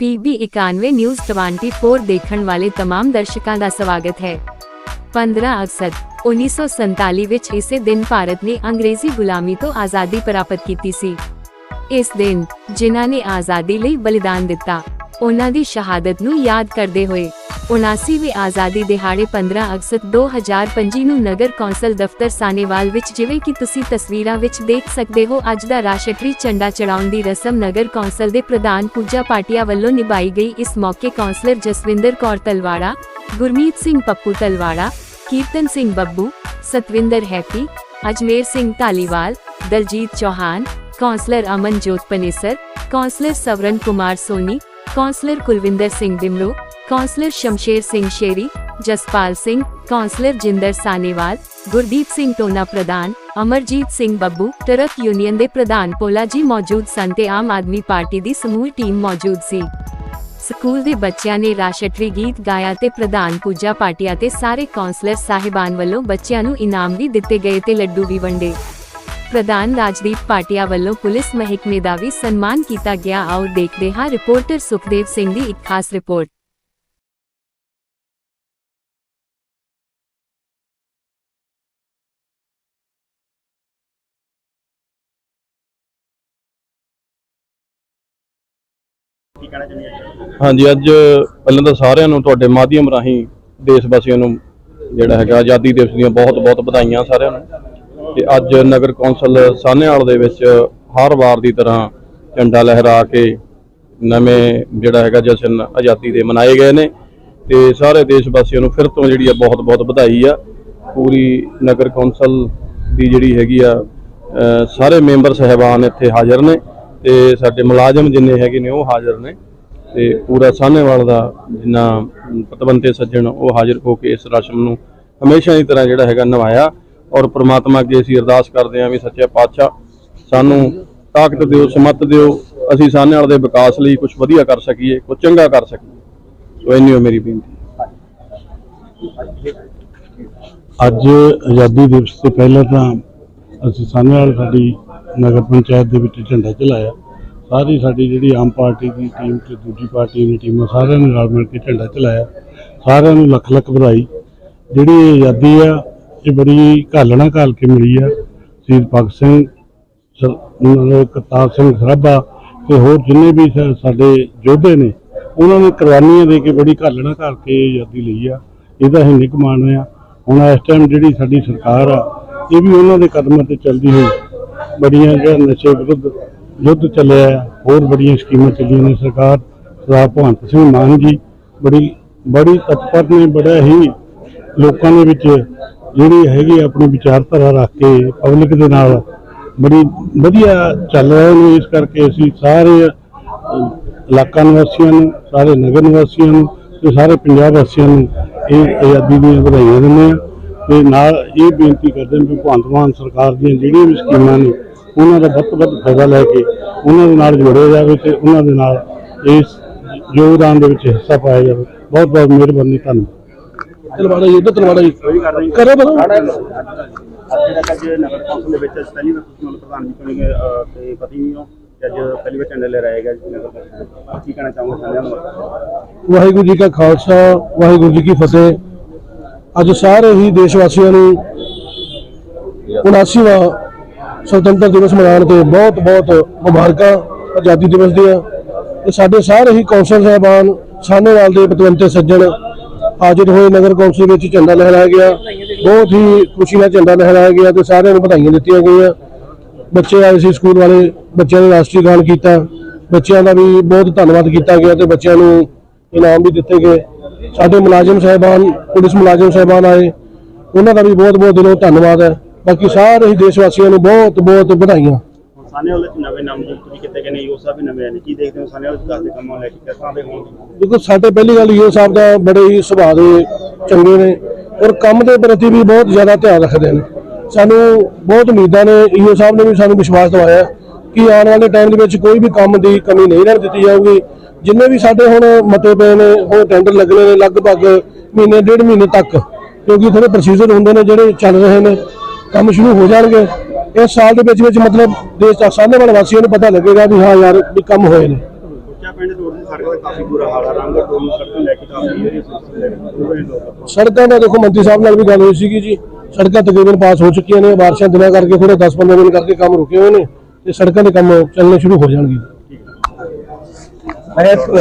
PB 91 news 24 ਦੇਖਣ ਵਾਲੇ तमाम ਦਰਸ਼ਕਾਂ ਦਾ ਸਵਾਗਤ ਹੈ 15 ਅਗਸਤ 1947 ਵਿੱਚ ਇਸੇ ਦਿਨ ਭਾਰਤ ਨੇ ਅੰਗਰੇਜ਼ੀ ਗੁਲਾਮੀ ਤੋਂ ਆਜ਼ਾਦੀ ਪ੍ਰਾਪਤ ਕੀਤੀ ਸੀ ਇਸ ਦਿਨ ਜਿਨ੍ਹਾਂ ਨੇ ਆਜ਼ਾਦੀ ਲਈ ਬਲੀਦਾਨ ਦਿੱਤਾ ਉਹਨਾਂ ਦੀ ਸ਼ਹਾਦਤ ਨੂੰ ਯਾਦ ਕਰਦੇ ਹੋਏ 79ਵੇਂ ਆਜ਼ਾਦੀ ਦਿਹਾੜੇ 15 ਅਗਸਤ 2025 ਨੂੰ ਨਗਰ ਕੌਂਸਲ ਦਫ਼ਤਰ ਸਾਨੇਵਾਲ ਵਿੱਚ ਜਿਵੇਂ ਕਿ ਤੁਸੀਂ ਤਸਵੀਰਾਂ ਵਿੱਚ ਦੇਖ ਸਕਦੇ ਹੋ, ਅੱਜ ਦਾ ਰਾਸ਼ਟਰੀ ਝੰਡਾ ਚੜਾਉਣ ਦੀ ਰਸਮ ਨਗਰ ਕੌਂਸਲ ਦੇ ਪ੍ਰਧਾਨ ਪੂਜਾ ਪਾਟਿਆ ਵੱਲੋਂ ਨਿਭਾਈ ਗਈ। ਇਸ ਮੌਕੇ councillor Jaswinder Kaur Talwara, Gurmeet Singh Pappu Talwara, Kirtan Singh Babbu, Satwinder Happy, Ajmer Singh Dhaliwal, Daljit Chauhan, councillor Aman Jot Panesar, councillor Swaran Kumar Soni councillor Kulwinder Singh Bimlo, councillor Shamsher Singh Sheri, Jaspal Singh, councillor Jinder Sanewal, Gurdeep Singh Tona ਪ੍ਰਧਾਨ, Amarjit Singh Babbu, truck union ਦੇ ਪ੍ਰਧਾਨ ਪੋਲਾ ਜੀ ਮੌਜੂਦ ਸਨ ਤੇ Aam Aadmi party ਦੀ ਸਮੂਹ team ਮੌਜੂਦ ਸੀ। School ਦੇ ਬੱਚਿਆਂ ਨੇ ਰਾਸ਼ਟਰੀ ਗੀਤ ਗਾਇਆ ਤੇ ਪ੍ਰਧਾਨ ਪੂਜਾ ਪਾਟਿਆ ਤੇ ਸਾਰੇ ਕੌਂਸਲਰ ਸਾਹਿਬਾਨ ਵੱਲੋਂ ਬੱਚਿਆਂ ਨੂੰ ਇਨਾਮ ਵੀ ਦਿੱਤੇ ਗਏ ਤੇ ਲੱਡੂ ਵੀ ਵੰਡੇ। ਪ੍ਰਧਾਨ ਰਾਜਦੀਪ ਪਾਟਿਆ ਵੱਲੋਂ ਪੁਲਿਸ ਮਹਿਕਮੇ ਦਾ ਵੀ ਸਨਮਾਨ ਕੀਤਾ ਗਿਆ। ਆਓ ਦੇਖਦੇ ਹਾਂ ਰਿਪੋਰਟਰ ਸੁਖਦੇਵ ਸਿੰਘ ਦੀ ਇੱਕ ਖਾਸ ਰਿਪੋਰਟ। ਹਾਂਜੀ, ਅੱਜ ਪਹਿਲਾਂ ਤਾਂ ਸਾਰਿਆਂ ਨੂੰ ਤੁਹਾਡੇ ਮਾਧਿਅਮ ਰਾਹੀਂ ਦੇਸ਼ ਵਾਸੀਆਂ ਨੂੰ ਜਿਹੜਾ ਹੈਗਾ ਆਜ਼ਾਦੀ ਦਿਵਸ ਦੀਆਂ ਬਹੁਤ-ਬਹੁਤ ਵਧਾਈਆਂ ਸਾਰਿਆਂ ਨੂੰ। ਤੇ ਅੱਜ ਨਗਰ ਕੌਂਸਲ ਸਾਹਨੇਵਾਲ ਦੇ ਵਿੱਚ ਹਰ ਵਾਰ ਦੀ ਤਰ੍ਹਾਂ ਝੰਡਾ ਲਹਿਰਾ ਕੇ ਨਵੇਂ ਜਿਹੜਾ ਹੈਗਾ ਜਸ਼ਨ ਆਜ਼ਾਦੀ ਦੇ ਮਨਾਏ ਗਏ ਨੇ ਤੇ ਸਾਰੇ ਦੇਸ਼ ਵਾਸੀਆਂ ਨੂੰ ਫਿਰ ਤੋਂ ਜਿਹੜੀ ਆ ਬਹੁਤ-ਬਹੁਤ ਵਧਾਈ ਆ। ਪੂਰੀ ਨਗਰ ਕੌਂਸਲ ਦੀ ਜਿਹੜੀ ਹੈਗੀ ਆ ਸਾਰੇ ਮੈਂਬਰ ਸਹਿਬਾਨ ਇੱਥੇ ਹਾਜ਼ਰ ਨੇ ਤੇ ਸਾਡੇ ਮੁਲਾਜ਼ਮ ਜਿੰਨੇ ਹੈਗੇ ਨੇ ਉਹ ਹਾਜ਼ਰ ਨੇ ਤੇ ਪੂਰਾ ਸਾਹਨੇਵਾਲ ਦਾ ਜਿੰਨਾ ਪਤਵੰਤੇ ਸੱਜਣ ਉਹ ਹਾਜ਼ਰ ਹੋ ਕੇ ਇਸ ਰਸਮ ਨੂੰ ਹਮੇਸ਼ਾ ਦੀ ਤਰ੍ਹਾਂ ਜਿਹੜਾ ਹੈਗਾ ਨਿਭਾਇਆ। ਔਰ ਪ੍ਰਮਾਤਮਾ ਅੱਗੇ ਅਸੀਂ ਅਰਦਾਸ ਕਰਦੇ ਹਾਂ ਵੀ ਸੱਚੇ ਪਾਤਸ਼ਾਹ ਸਾਨੂੰ ਤਾਕਤ ਦਿਓ, ਸਮਤ ਦਿਓ, ਅਸੀਂ ਸਾਹਨੇਵਾਲ ਦੇ ਵਿਕਾਸ ਲਈ ਕੁਝ ਵਧੀਆ ਕਰ ਸਕੀਏ ਕੁਝ ਚੰਗਾ ਕਰ ਸਕੀਏ। ਸੋ ਇੰਨੀ ਹੋ ਮੇਰੀ ਬੇਨਤੀ। ਅੱਜ ਆਜ਼ਾਦੀ ਦਿਵਸ ਤੋਂ ਪਹਿਲਾਂ ਤਾਂ ਅਸੀਂ ਸਾਹਨੇਵਾਲ ਸਾਡੀ ਨਗਰ ਪੰਚਾਇਤ ਦੇ ਵਿੱਚ ਝੰਡਾ ਚਲਾਇਆ। ਸਾਰੀ ਸਾਡੀ ਜਿਹੜੀ ਆਮ ਪਾਰਟੀ ਦੀ ਟੀਮ ਤੇ ਦੂਜੀ ਪਾਰਟੀ ਦੀ ਟੀਮਾਂ ਸਾਰਿਆਂ ਨੇ ਰਲ ਮਿਲ ਕੇ ਝੰਡਾ ਚਲਾਇਆ। ਸਾਰਿਆਂ ਨੂੰ ਲੱਖ ਲੱਖ ਵਧਾਈ। ਜਿਹੜੀ ਇਹ ਆਜ਼ਾਦੀ ਆ ਇਹ ਬੜੀ ਘਾਲਣਾ ਘਾਲ ਕੇ ਮਿਲੀ ਆ। ਸ਼ਹੀਦ ਭਗਤ ਸਿੰਘ ਸਰ- ਕਰਤਾਰ ਸਿੰਘ ਸਰਾਭਾ ਤੇ ਹੋਰ ਜਿੰਨੇ ਵੀ ਸਾਡੇ ਯੋਧੇ ਨੇ ਉਹਨਾਂ ਨੇ ਕੁਰਬਾਨੀਆਂ ਦੇ ਕੇ ਬੜੀ ਘਾਲਣਾ ਘਾਲ ਕੇ ਆਜ਼ਾਦੀ ਲਈ ਆ। ਇਹਦਾ ਅਸੀਂ ਨਿੱਘ ਮਾਣਦੇ ਆ। ਹੁਣ ਇਸ ਟਾਈਮ ਜਿਹੜੀ ਸਾਡੀ ਸਰਕਾਰ ਆ ਇਹ ਵੀ ਉਹਨਾਂ ਦੇ ਕਦਮਾਂ ਤੇ ਚੱਲਦੀ ਹੋਈ ਬੜੀਆਂ ਜਿਹੜਾ ਨਸ਼ੇ ਵਿਰੁੱਧ ਯੁੱਧ ਚੱਲਿਆ ਆ, ਹੋਰ ਬੜੀਆਂ ਸਕੀਮਾਂ ਚੱਲੀਆਂ ਨੇ। ਸਰਕਾਰ ਸਰਦਾਰ ਭਗਵੰਤ ਸਿੰਘ ਮਾਨ ਜੀ ਬੜੀ ਬੜੀ ਤਤਪਰ ਨੇ ਬੜਾ ਹੀ ਲੋਕਾਂ ਦੇ ਵਿੱਚ ਜਿਹੜੀ ਹੈਗੀ ਆਪਣੀ ਵਿਚਾਰਧਾਰਾ ਰੱਖ ਕੇ ਪਬਲਿਕ ਦੇ ਨਾਲ ਬੜੀ ਵਧੀਆ ਚੱਲ ਰਹੇ ਨੇ ਇਸ ਕਰਕੇ ਅਸੀਂ ਸਾਰੇ ਇਲਾਕਾ ਨਿਵਾਸੀਆਂ ਨੂੰ, ਸਾਰੇ ਨਗਰ ਨਿਵਾਸੀਆਂ ਨੂੰ ਤੇ ਸਾਰੇ ਪੰਜਾਬ ਵਾਸੀਆਂ ਨੂੰ ਇਹ ਆਜ਼ਾਦੀ ਦੀਆਂ ਵਧਾਈਆਂ ਦਿੰਦੇ ਆ ਤੇ ਨਾਲ ਇਹ ਬੇਨਤੀ ਕਰਦੇ ਹਾਂ ਕਿ ਭਗਵੰਤ ਮਾਨ ਸਰਕਾਰ ਦੀਆਂ ਜਿਹੜੀਆਂ ਵੀ ਸਕੀਮਾਂ ਨੇ, ਉਹਨਾਂ ਦਾ ਵੱਧ ਤੋਂ ਵੱਧ ਫਾਇਦਾ ਲੈ ਕੇ ਉਹਨਾਂ ਦੇ ਨਾਲ ਜੋੜਿਆ ਜਾਵੇ ਤੇ ਉਹਨਾਂ ਦੇ ਨਾਲ ਇਸ ਯੋਗਦਾਨ ਦੇ ਵਿੱਚ ਹਿੱਸਾ ਪਾਇਆ ਜਾਵੇ। ਬਹੁਤ ਬਹੁਤ ਮਿਹਰਬਾਨੀ ਤੁਹਾਨੂੰ ਕਰੋ ਅੱਜ ਅੱਜ ਨਗਰ ਕੌਂਸਲ ਦੇ ਵਿੱਚ ਪਹਿਲੀ ਵਾਰ ਤੁਸੀਂ ਹੁਣ ਪ੍ਰਧਾਨ ਜੀ ਚੁਣੇ ਗਏ ਅਹ, ਤੇ ਪਤੀ ਨਹੀਂ ਹੋ ਤੇ ਅੱਜ ਪਹਿਲੀ ਵਾਰ ਝੰਡਾ ਲਹਿਰਾਇਆ ਗਿਆ ਜੀ ਨਗਰ ਕੌਂਸਲ ਦੇ। ਕੀ ਕਹਿਣਾ ਚਾਹੋਗੇ ਸਾਰਿਆਂ ਨੂੰ? ਵਾਹਿਗੁਰੂ ਜੀ ਕਾ ਖਾਲਸਾ ਵਾਹਿਗੁਰੂ ਜੀ ਕੀ ਫਤਿਹ। ਅੱਜ ਸਾਰੇ ਹੀ ਦੇਸ਼ ਵਾਸੀਆਂ ਨੂੰ 79ਵਾਂ ਸੁਤੰਤਰ ਦਿਵਸ ਮਨਾਉਣ ਤੇ ਬਹੁਤ ਬਹੁਤ ਮੁਬਾਰਕਾਂ ਆਜ਼ਾਦੀ ਦਿਵਸ ਦੀਆਂ। ਤੇ ਸਾਡੇ ਸਾਰੇ ਹੀ ਕੌਂਸਲ ਸਾਹਿਬਾਨ ਸਾਹਨੇਵਾਲ ਦੇ ਪਤਵੰਤੇ ਸੱਜਣ ਹਾਜ਼ਰ ਹੋਏ ਨਗਰ ਕੌਂਸਲ ਵਿੱਚ ਝੰਡਾ ਲਹਿਰਾਇਆ ਗਿਆ। ਬਹੁਤ ਹੀ ਖੁਸ਼ੀ ਨਾਲ ਝੰਡਾ ਲਹਿਰਾਇਆ ਗਿਆ ਤੇ ਸਾਰਿਆਂ ਨੂੰ ਵਧਾਈਆਂ ਦਿੱਤੀਆਂ ਗਈਆਂ। ਬੱਚੇ ਆਏ ਸੀ ਸਕੂਲ ਵਾਲੇ, ਬੱਚਿਆਂ ਨੇ ਰਾਸ਼ਟਰੀ ਗਾਨ ਕੀਤਾ। ਬੱਚਿਆਂ ਦਾ ਵੀ ਬਹੁਤ ਧੰਨਵਾਦ ਕੀਤਾ ਗਿਆ ਤੇ ਬੱਚਿਆਂ ਨੂੰ ਇਨਾਮ ਵੀ ਦਿੱਤੇ ਗਏ। ਸਾਡੇ ਮੁਲਾਜ਼ਮ ਸਾਹਿਬਾਨ, ਪੁਲਿਸ ਮੁਲਾਜ਼ਮ ਸਾਹਿਬਾਨ ਆਏ। ਉਹਨਾਂ ਦਾ ਵੀ ਬਹੁਤ ਬਹੁਤ ਦਿਲੋਂ ਧੰਨਵਾਦ ਹੈ। ਬਾਕੀ ਸਾਰੇ ਹੀ ਦੇਸ਼ ਵਾਸੀਆਂ ਨੂੰ ਬਹੁਤ ਬਹੁਤ ਵਧਾਈਆਂ। ਹੁਣ ਸਾਨੇ ਨਵੇਂ ਨਾਮ ਵੀ ਕੀਤੇ ਗਏ ਯੋ ਸਾਹਿਬ ਵੀ ਨਵੇਂ ਨੇ। ਕੀ ਦੇਖਦੇ ਹੋ ਸਾਨੇ ਵਾਲੇ ਦੇ ਕੰਮਾਂ ਲੈ ਕੇ? ਕਿਸ ਤਰ੍ਹਾਂ ਦੇ ਹੋਣਗੇ? ਦੇਖੋ, ਸਾਡੇ ਪਹਿਲੀ ਗੱਲ ਇਹ ਸਾਹਿਬ ਦਾ ਬੜੇ ਹੀ ਸੁਭਾਅ ਦੇ ਚੰਗੇ ਨੇ ਔਰ ਕੰਮ ਦੇ ਪ੍ਰਤੀ ਵੀ ਬਹੁਤ ਜ਼ਿਆਦਾ ਧਿਆਨ ਰੱਖਦੇ ਨੇ। ਸਾਨੂੰ ਬਹੁਤ ਉਮੀਦਾਂ ਨੇ ਈਓ ਸਾਹਿਬ ਨੇ ਵੀ ਸਾਨੂੰ ਵਿਸ਼ਵਾਸ ਦਿਵਾਇਆ ਕਿ ਆਉਣ ਵਾਲੇ ਟਾਈਮ ਦੇ ਵਿੱਚ ਕੋਈ ਵੀ ਕੰਮ ਦੀ ਕਮੀ ਨਹੀਂ ਰਹਿਣ ਦਿੱਤੀ ਜਾਊਗੀ। ਜਿੰਨੇ ਵੀ ਸਾਡੇ ਹੁਣ ਮਤੇ ਪਏ ਨੇ, ਉਹ ਟੈਂਡਰ ਲੱਗਣੇ ਨੇ ਲਗਭਗ ਮਹੀਨੇ, ਡੇਢ ਮਹੀਨੇ ਤੱਕ। ਕਿਉਂਕਿ ਥੋੜੇ ਪ੍ਰੋਸੀਜਰ ਹੁੰਦੇ ਨੇ ਜਿਹੜੇ ਚੱਲ ਰਹੇ ਨੇ। ਕੰਮ ਸ਼ੁਰੂ ਹੋ ਜਾਣਗੇ। ਇਸ ਸਾਲ ਦੇ ਵਿੱਚ ਵਿੱਚ ਮਤਲਬ ਦੇਸ਼ ਦਾ ਸਾਹਮਣੇ ਵਾਲੇ ਵਾਸੀਆਂ ਨੂੰ ਪਤਾ ਲੱਗੇਗਾ ਵੀ ਹਾਂ ਯਾਰ ਵੀ ਕੰਮ ਹੋਏ ਨੇ। ਸੜਕ ਦਾ ਦੇਖੋ ਮੰਤਰੀ ਸਾਹਿਬ ਨਾਲ ਵੀ ਗੱਲ ਹੋਈ ਸੀਗੀ ਜੀ। ਸੜਕਾਂ ਤਕਰੀਬਨ ਪਾਸ ਹੋ ਚੁੱਕੀਆਂ ਨੇ ਬਾਰਿਸ਼ਾਂ ਦਿਨਾਂ ਕਰਕੇ ਥੋੜੇ 10-15 ਦਿਨ ਕਰਕੇ ਕੰਮ ਰੁਕੇ ਹੋਏ ਨੇ ਤੇ ਸੜਕਾਂ ਦੇ ਕੰਮ ਚੱਲਣੇ ਸ਼ੁਰੂ ਹੋ ਜਾਣਗੇ।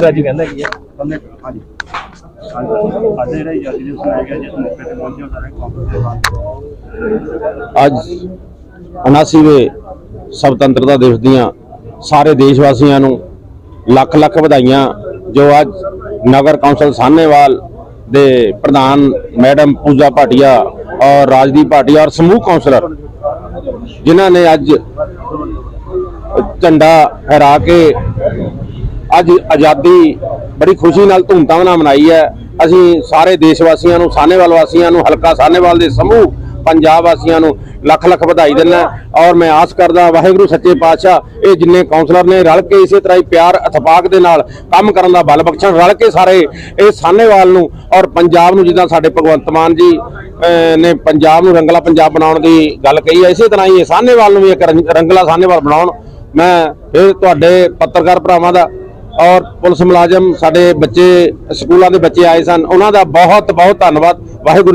ਰਾਜੀ ਕਹਿੰਦਾ ਕੀ ਹੈ ਹਾਂਜੀ ਅੱਜ ਜਿਹੜਾ ਆਜ਼ਾਦੀ ਦਿਵਸ ਮਨਾਇਆ ਸਾਰੇ ਕਾਂਗਰਸ ਦੇ 79ਵੇਂ ਸੁਤੰਤਰਤਾ ਦਿਵਸ ਦੀਆਂ ਸਾਰੇ ਦੇਸ਼ਵਾਸੀਆਂ ਨੂੰ ਲੱਖ ਲੱਖ ਵਧਾਈਆਂ, ਜੋ ਅੱਜ ਨਗਰ ਕੌਂਸਲ ਸਾਹਨੇਵਾਲ ਦੇ ਪ੍ਰਧਾਨ ਮੈਡਮ ਪੂਜਾ ਭਾਟੀਆ ਔਰ ਰਾਜਦੀਪ ਭਾਟੀਆ ਔਰ ਸਮੂਹ ਕੌਂਸਲਰ, ਜਿਨ੍ਹਾਂ ਨੇ ਅੱਜ ਝੰਡਾ ਫਹਿਰਾ ਕੇ ਅੱਜ ਆਜ਼ਾਦੀ ਬੜੀ ਖੁਸ਼ੀ ਨਾਲ ਧੂਮਧਾਮ ਨਾਲ ਮਨਾਈ ਹੈ। ਅਸੀਂ ਸਾਰੇ ਦੇਸ਼ ਵਾਸੀਆਂ ਨੂੰ, ਸਾਹਨੇਵਾਲ ਵਾਸੀਆਂ ਨੂੰ, ਹਲਕਾ ਸਾਹਨੇਵਾਲ ਦੇ ਸਮੂਹ ਪੰਜਾਬ ਵਾਸੀਆਂ ਨੂੰ ਲੱਖ ਲੱਖ ਵਧਾਈ ਦਿੰਦਾ ਔਰ ਮੈਂ ਆਸ ਕਰਦਾ ਵਾਹਿਗੁਰੂ ਸੱਚੇ ਪਾਤਸ਼ਾਹ, ਇਹ ਜਿੰਨੇ ਕਾਉਂਸਲਰ ਨੇ ਰਲ ਕੇ ਇਸੇ ਤਰ੍ਹਾਂ ਹੀ ਪਿਆਰ ਇਤਫਾਕ ਦੇ ਨਾਲ ਕੰਮ ਕਰਨ ਦਾ ਬਲ ਬਖਸ਼ਣ, ਰਲ ਕੇ ਸਾਰੇ ਇਹ ਸਾਹਨੇਵਾਲ ਨੂੰ ਔਰ ਪੰਜਾਬ ਨੂੰ ਜਿੱਦਾਂ ਸਾਡੇ ਭਗਵੰਤ ਮਾਨ ਜੀ ਨੇ ਪੰਜਾਬ ਨੂੰ ਰੰਗਲਾ ਪੰਜਾਬ ਬਣਾਉਣ ਦੀ ਗੱਲ ਕਹੀ ਹੈ, ਇਸੇ ਤਰ੍ਹਾਂ ਹੀ ਇਹ ਸਾਹਨੇਵਾਲ ਨੂੰ ਵੀ ਇੱਕ ਰੰਗ- ਰੰਗਲਾ ਸਾਹਨੇਵਾਲ ਬਣਾਉਣ। ਮੈਂ ਫਿਰ ਤੁਹਾਡੇ ਪੱਤਰਕਾਰ ਭਰਾਵਾਂ ਦਾ ਔਰ ਪੁਲਿਸ ਮੁਲਾਜ਼ਮ ਸਾਡੇ ਬੱਚੇ, ਸਕੂਲਾਂ ਦੇ ਬੱਚੇ ਆਏ ਸਨ, ਉਹਨਾਂ ਦਾ ਬਹੁਤ ਬਹੁਤ ਧੰਨਵਾਦ। ਵਾਹਿਗੁਰੂ